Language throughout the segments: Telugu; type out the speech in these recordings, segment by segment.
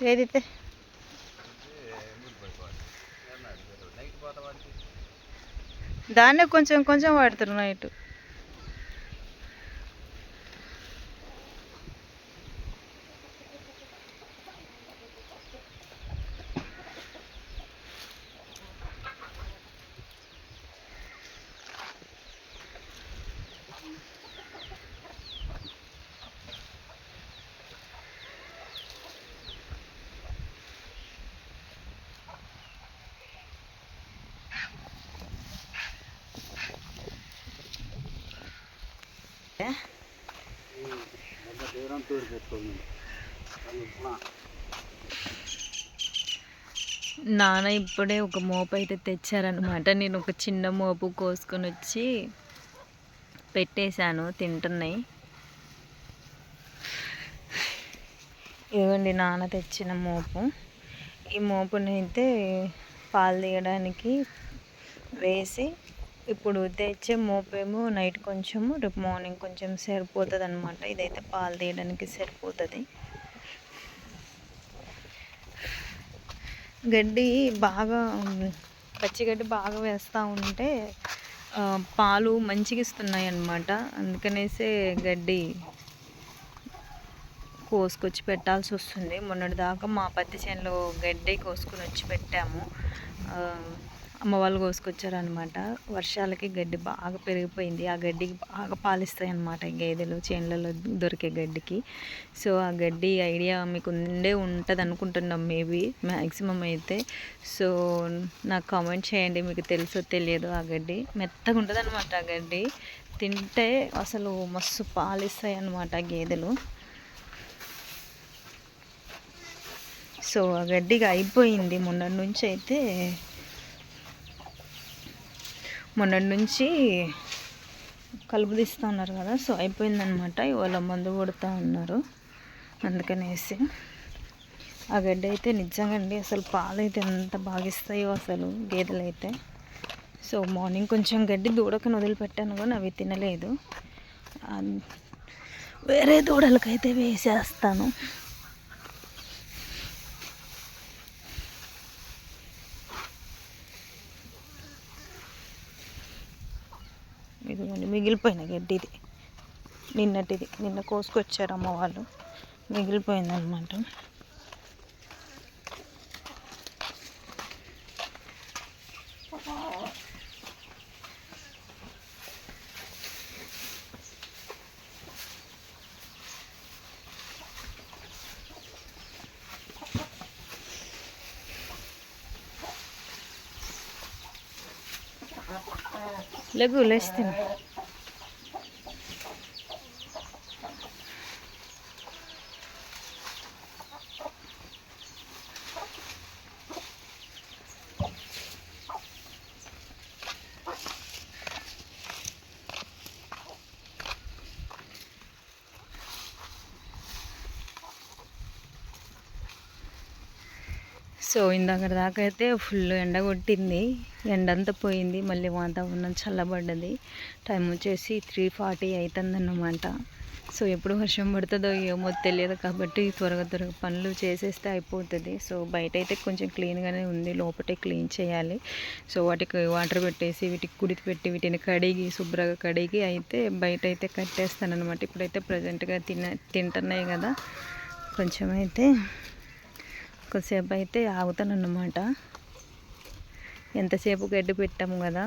ఏదైతే? దాన్నే కొంచెం కొంచెం వాడుతారు నైట్. మొన్న తోడు పెట్టుకోండి నాన్న ఇప్పుడే ఒక మోపు అయితే తెచ్చారనమాట నేను ఒక చిన్న మోపు కోసుకొని వచ్చి పెట్టేశాను తింటున్నాయి. ఇవ్వండి నాన్న తెచ్చిన మోపు. ఈ మోపునైతే పాలు తీయడానికి వేసి ఇప్పుడు తెచ్చే మోపేమో నైట్ కొంచెము రేపు మార్నింగ్ కొంచెం సరిపోతుంది అనమాట ఇదైతే పాలు తీయడానికి సరిపోతుంది. గడ్డి బాగా పచ్చిగడ్డి బాగా వేస్తూ ఉంటే పాలు మంచిగా ఇస్తున్నాయి అన్నమాట అందుకనేసే గడ్డి కోసుకొచ్చి పెట్టాల్సి వస్తుంది. మొన్నటి దాకా మా పత్తి చేనులో గడ్డి కోసుకొని వచ్చి పెట్టాము. అమ్మ వాళ్ళు కోసుకొచ్చారనమాట వర్షాలకి గడ్డి బాగా పెరిగిపోయింది. ఆ గడ్డికి బాగా పాలిస్తాయి గేదెలు చేనులలో దొరికే గడ్డికి. సో ఆ గడ్డి ఐడియా మీకు ఉండే ఉంటుంది అనుకుంటున్నాం మేబీ మ్యాక్సిమం అయితే. సో నాకు కామెంట్ చేయండి మీకు తెలుసో తెలియదు ఆ గడ్డి. మెత్తగా ఉంటుంది అనమాట ఆ గడ్డి. తింటే అసలు మస్తు పాలిస్తాయి అన్నమాట గేదెలు. సో ఆ గడ్డిగా అయిపోయింది. మొన్నటి నుంచి అయితే మొన్నటి నుంచి కలుపు తీస్తూ ఉన్నారు కదా సో అయిపోయిందనమాట ఇవాళ మందు కొడుతూ ఉన్నారు. అందుకనేసి ఆ గడ్డి అయితే నిజంగా అండి అసలు పాలు అయితే ఎంత బాగా ఇస్తాయో అసలు గేదెలు అయితే సో మార్నింగ్ కొంచెం గడ్డి దూడకని వదిలిపెట్టాను కానీ అవి తినలేదు. వేరే దూడలకైతే వేసేస్తాను. మిగిలిపోయిన మిగిలిపోయిన గడ్డిది. నిన్నటిది. నిన్న కోసుకొచ్చారు అమ్మ వాళ్ళు. మిగిలిపోయింది అనమాట లెగు లేస్తాను సో ఇందాక దాకా అయితే ఫుల్ ఎండ కొట్టింది. ఎండంతా పోయింది. మళ్ళీ వాతావరణం చల్లబడ్డది. టైం వచ్చేసి త్రీ ఫార్టీ అవుతుందన్నమాట సో ఎప్పుడు వర్షం పడుతుందో ఏమో తెలియదు కాబట్టి త్వరగా త్వరగా పనులు చేసేస్తే అయిపోతుంది. సో బయట అయితే కొంచెం క్లీన్గానే ఉంది. లోపటే క్లీన్ చేయాలి. సో వాటికి వాటర్ పెట్టేసి వీటికి కుడితి పెట్టి వీటిని కడిగి శుభ్రంగా కడిగి అయితే బయట అయితే కట్టేస్తాను అనమాట ఇప్పుడైతే ప్రజెంట్గా తిన తింటున్నాయి కదా. కొంచెం అయితే కొద్దిసేపు అయితే ఆగుతాను అన్నమాట ఎంతసేపు గడ్డి పెట్టాము కదా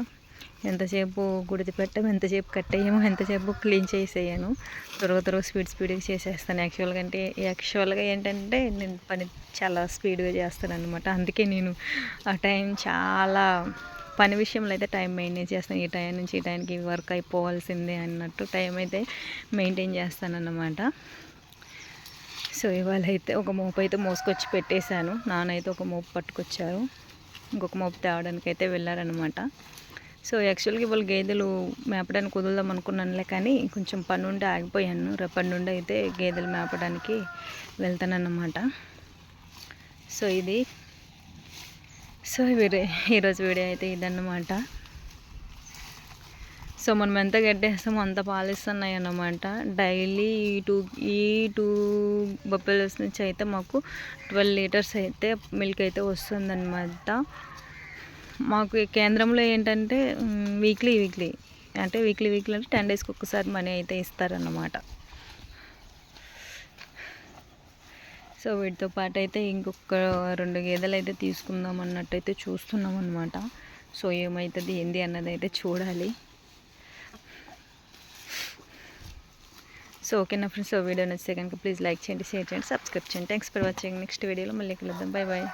ఎంతసేపు గుడిది పెట్టాము ఎంతసేపు కట్టేయము ఎంతసేపు క్లీన్ చేసేయను. త్వరగా త్వరగా స్పీడ్ స్పీడ్గా చేసేస్తాను. యాక్చువల్గా అంటే యాక్చువల్గా ఏంటంటే నేను పని చాలా స్పీడ్గా చేస్తాను అనమాట అందుకే నేను ఆ టైం చాలా పని విషయంలో అయితే టైం మెయింటైన్ చేస్తాను. ఈ టైం నుంచి ఈ టైంకి వర్క్ అయిపోవాల్సిందే అన్నట్టు టైం అయితే మెయింటైన్ చేస్తానన్నమాట. సో ఇవాళ అయితే ఒక మోపు అయితే మోసుకొచ్చి పెట్టేశాను. నానైతే ఒక మోపు పట్టుకొచ్చారు. ఇంకొక మోపు తేవడానికి అయితే వెళ్ళారనమాట సో యాక్చువల్గా ఇవాళ గేదెలు మేపడానికి వదులుదాం అనుకున్నానులే కానీ కొంచెం పని ఉండి ఆగిపోయాను. రేపటి నుండి అయితే గేదెలు మేపడానికి వెళ్తానన్నమాట. సో ఇది. సో వీరే ఈరోజు వీడియో అయితే ఇదన్నమాట. సో మనం ఎంత గడ్డేస్తామో అంత పాలిస్తున్నాయి అన్నమాట డైలీ ఈ టూ ఈ టూ బొబ్బెల్స్ నుంచి అయితే మాకు ట్వెల్వ్ లీటర్స్ అయితే మిల్క్ అయితే వస్తుందన్నమాట. మాకు కేంద్రంలో ఏంటంటే వీక్లీ వీక్లీ అంటే వీక్లీ వీక్లీ అంటే టెన్ డేస్కి ఒక్కసారి మనీ అయితే ఇస్తారన్నమాట. సో వీటితో పాటు అయితే ఇంకొక రెండు గేదెలు అయితే తీసుకుందాం అన్నట్టు అయితే చూస్తున్నాం అనమాట సో ఏమవుతుంది ఏంది అన్నది అయితే చూడాలి. సో ఓకేనా ఫ్రెండ్స్ సో వీడియో నచ్చితే కనుక ప్లీజ్ లైక్ చేయండి షేర్ చేయండి సబ్స్క్రైబ్ చేయండి. థ్యాంక్స్ ఫర్ వాచింగ్ నెక్స్ట్ వీడియోలో మళ్ళీ కలుద్దాం. Bye bye